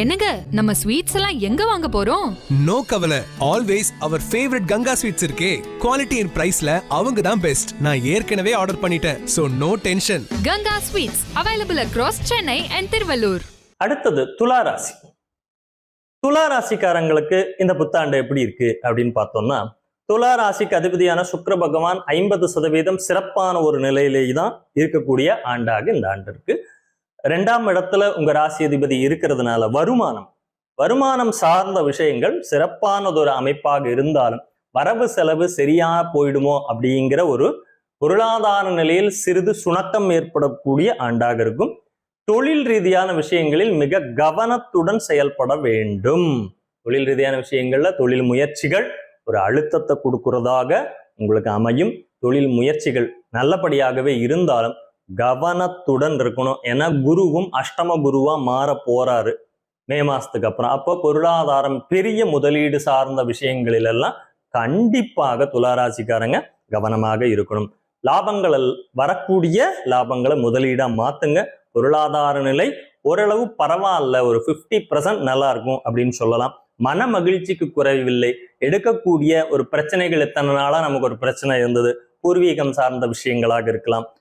என்னங்க நம்ம ஸ்வீட்ஸ் எல்லாம் எங்க வாங்க போறோம்? நோ கவலை. Always our favourite Ganga sweets இருக்கே. குவாலிட்டி அண்ட் பிரைஸ்ல அவங்க தான் பெஸ்ட் நான் ஏற்கனவே ஆர்டர் பண்ணிட்டேன். So no tension Ganga sweets available across Chennai and Thiruvallur அடுத்தது துலா ராசி. துலா ராசிக்காரங்களுக்கு இந்த புத்தாண்டு எப்படி இருக்கு அப்படின்னு பார்த்தோம்னா துலா ராசிக்கு அதிபதியான சுக்கிர பகவான் ஐம்பது சதவீதம் சிறப்பான ஒரு நிலையிலேயே தான் இருக்கக்கூடிய ஆண்டாக இந்த ஆண்டு இருக்கு. ரெண்டாம் இடத்துல உங்க ராசி அதிபதி இருக்கிறதுனால வருமானம். வருமானம் சார்ந்த விஷயங்கள் சிறப்பானதொரு அமைப்பாக இருந்தாலும் வரவு செலவு சரியா போயிடுமோ அப்படிங்கிற ஒரு பொருளாதார நிலையில் சிறிது சுணக்கம் ஏற்படக்கூடிய ஆண்டாக இருக்கும். தொழில் ரீதியான விஷயங்களில் மிக கவனத்துடன் செயல்பட வேண்டும். தொழில் ரீதியான விஷயங்கள்ல தொழில் முயற்சிகள் ஒரு அழுத்தத்தை கொடுக்கிறதாக உங்களுக்கு அமையும். தொழில் முயற்சிகள் நல்லபடியாகவே இருந்தாலும் கவனத்துடன் இருக்கணும். ஏன்னா குருவும் அஷ்டம குருவா மாற போறாரு. மே மாசத்துக்கு அப்புறம். அப்போ பொருளாதாரம் பெரிய முதலீடு சார்ந்த விஷயங்களிலெல்லாம் கண்டிப்பாக துளாராசிக்காரங்க கவனமாக இருக்கணும். லாபங்கள் வரக்கூடிய லாபங்களை முதலீடா மாத்துங்க. பொருளாதார நிலை ஓரளவு பரவாயில்ல. ஒரு 50% நல்லா இருக்கும் அப்படின்னு சொல்லலாம். மன மகிழ்ச்சிக்கு குறைவில்லை. எடுக்கக்கூடிய ஒரு பிரச்சனைகள் எத்தனை நாளா நமக்கு ஒரு பிரச்சனை இருந்தது. பூர்வீகம் சார்ந்த விஷயங்களாக இருக்கலாம்.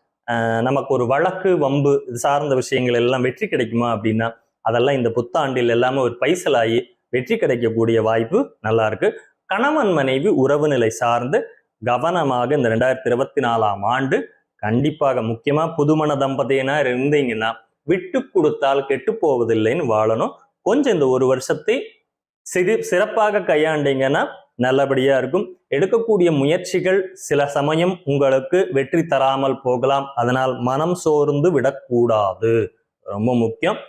நமக்கு ஒரு வழக்கு வம்பு இது சார்ந்த விஷயங்கள் எல்லாம் வெற்றி கிடைக்குமா அப்படின்னா அதெல்லாம் இந்த புத்தாண்டில் எல்லாமே ஒரு பைசலாகி வெற்றி கிடைக்கக்கூடிய வாய்ப்பு நல்லா இருக்கு கணவன் மனைவி உறவு நிலை சார்ந்து கவனமாக இந்த ரெண்டாயிரத்தி இருபத்தி நாலாம் ஆண்டு கண்டிப்பாக முக்கியமா புதுமண தம்பதியினா இருந்தீங்கன்னா விட்டு கொடுத்தால் கெட்டு போவதில்லைன்னு வாழணும். கொஞ்சம் இந்த ஒரு வருஷத்தை சிறு சிறப்பாக கையாண்டீங்கன்னா நல்லபடியா இருக்கும். எடுக்கக்கூடிய முயற்சிகள் சில சமயம் உங்களுக்கு வெற்றி தராமல் போகலாம். அதனால் மனம் சோர்ந்து விடக்கூடாது. ரொம்ப முக்கியம்.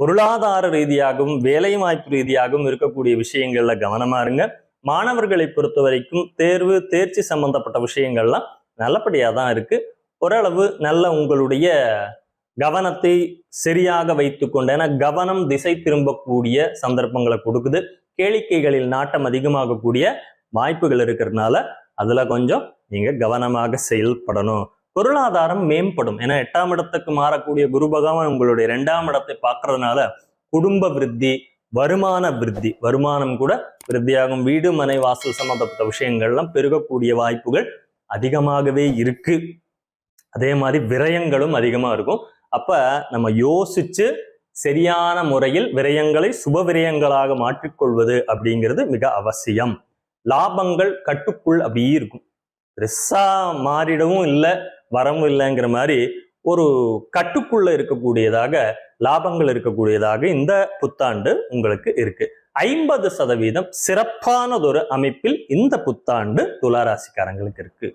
பொருளாதார ரீதியாகவும் வேலை வாய்ப்பு ரீதியாகவும் இருக்கக்கூடிய விஷயங்கள்ல கவனமா இருங்க. மாணவர்களை பொறுத்த வரைக்கும் தேர்வு தேர்ச்சி சம்பந்தப்பட்ட விஷயங்கள்லாம் நல்லபடியா தான் இருக்கு. ஓரளவு நல்ல உங்களுடைய கவனத்தை சரியாக வைத்துக்கொண்டு ஏன்னா கவனம் திசை திரும்பக்கூடிய சந்தர்ப்பங்களை கொடுக்குது. கேளிக்கைகளில் நாட்டம் அதிகமாகக்கூடிய வாய்ப்புகள் இருக்கிறதுனால அதுல கொஞ்சம் நீங்க கவனமாக செயல்படணும். பொருளாதாரம் மேம்படும். ஏன்னா எட்டாம் இடத்துக்கு மாறக்கூடிய குரு பகவான் உங்களுடைய இரண்டாம் இடத்தை பார்க்கறதுனால குடும்ப விருத்தி வருமான விருத்தி வருமானம் கூட விருத்தியாகும். வீடு மனை வாசல் சம்பந்தப்பட்ட விஷயங்கள்லாம் பெருகக்கூடிய வாய்ப்புகள் அதிகமாகவே இருக்கு. அதே மாதிரி விரயங்களும் அதிகமா இருக்கும். அப்ப நம்ம யோசிச்சு சரியான முறையில் விரயங்களை சுப விரயங்களாக மாற்றிக்கொள்வது அப்படிங்கிறது மிக அவசியம். லாபங்கள் கட்டுக்குள் அப்படியே இருக்கும். பெருசா மாறிடவும் இல்லை வரவும் இல்லைங்கிற மாதிரி ஒரு கட்டுக்குள்ள இருக்கக்கூடியதாக லாபங்கள் இருக்கக்கூடியதாக இந்த புத்தாண்டு உங்களுக்கு இருக்கு. ஐம்பது சதவீதம் சிறப்பானதொரு அமைப்பில் இந்த புத்தாண்டு துளாராசிக்காரங்களுக்கு இருக்கு.